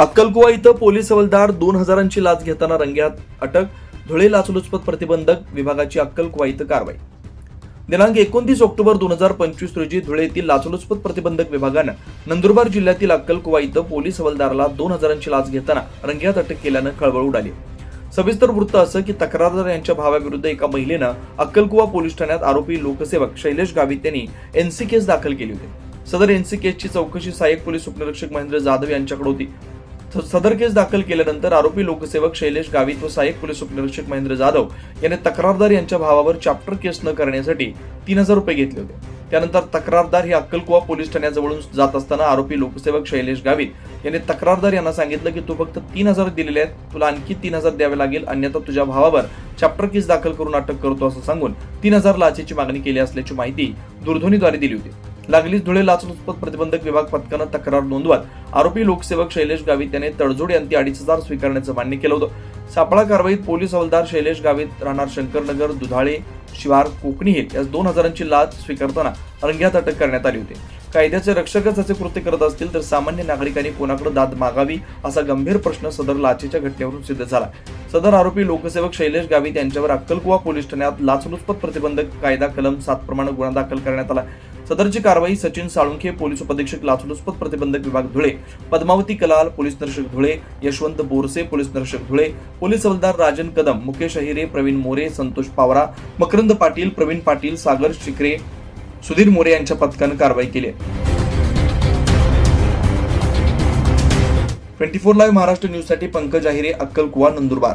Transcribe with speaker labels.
Speaker 1: अक्कलकुवा इथं पोलीस हवालदार दोन हजारांची लाच घेताना रंग्यात अटक धुळे लाचलुचपत प्रतिबंधक विभागाची अक्कलकुवा इथं कारवाई. दिनांक एकोणतीस ऑक्टोबर दोन हजार पंचवीस रोजी धुळे येथील लाचलुचपत प्रतिबंधक विभागानं नंदुरबार जिल्ह्यातील अक्कलकुवा इथं पोलीस हवालदाराला दोन हजारांची लाच घेताना रंग्यात अटक केल्यानं खळबळ उडाली. सविस्तर वृत्त असं की तक्रारदार यांच्या भावाविरुद्ध एका महिलेनं अक्कलकुवा पोलीस ठाण्यात आरोपी लोकसेवक शैलेश गावित यांनी एनसी केस दाखल केली होती. सदर एनसी केसची चौकशी सहाय्यक पोलीस उपनिरीक्षक महेंद्र जाधव यांच्याकडे होती. सदर केस दाखल केल्यानंतर आरोपी लोकसेवक शैलेश गावित व सहाय्यक पोलीस उपनिरीक्षक महेंद्र जाधव यांनी तक्रारदार यांच्या भावावर चॅप्टर केस न करण्यासाठी तीन हजार रुपये घेतले होते. त्यानंतर तक्रारदार हे अक्कलकुवा पोलीस ठाण्याजवळून जात असताना आरोपी लोकसेवक शैलेश गावित यांनी तक्रारदार यांना सांगितलं की तू फक्त तीन हजार दिलेले आहेत तुला आणखी तीन हजार द्यावे लागेल अन्यथा तुझ्या भावावर चॅप्टर केस दाखल करून अटक करतो असं सांगून तीन हजार लाचेची मागणी केली असल्याची माहिती दूरध्वनीद्वारे दिली होती. लागलीच धुळे लाचलुचपत प्रतिबंधक विभाग पथकानं तक्रार नोंदवत. आरोपी लोकसेवक शैलेश गावित याने तडजोडी अंती अडीच हजार स्वीकारण्याचं मान्य केलं होतं. सापळा कारवाईत पोलीस हवालदार शैलेश गावित राहणार शंकरनगर दुधाळे शिवार कोकणी हे यास दोन हजारांची लाच स्वीकारताना रंग्यात अटक करण्यात आली होती. कायद्याचे रक्षकच असे कृत्य करत असतील तर सामान्य नागरिकांनी कोणाकडे दाद मागावी असा गंभीर प्रश्न सदर लाचेच्या घटनेवरून सिद्ध झाला. सदर आरोपी लोकसेवक शैलेश गावित यांच्यावर अक्कलकुवा पोलीस ठाण्यात लाचलुचपत प्रतिबंधक कायदा कलम सात प्रमाणे गुन्हा दाखल करण्यात आला. सदरची कारवाई सचिन साळुंखे पोलीस उपअधीक्षक लाचलुचपत प्रतिबंधक विभाग धुळे पद्मावती कलाल पोलीस निरीक्षक धुळे यशवंत बोरसे पोलीस निरीक्षक धुळे पोलीस हवालदार राजन कदम मुकेश अहिरे प्रवीण मोरे संतोष पावरा मकरंद पाटील प्रवीण पाटील सागर शिकरे सुधीर मोरे यांच्या पथकानं कारवाई केली आहे. ट्वेंटी फोर लाईव्ह महाराष्ट्र न्यूजसाठी पंकज अहिरे अक्कलकुवा नंदुरबार.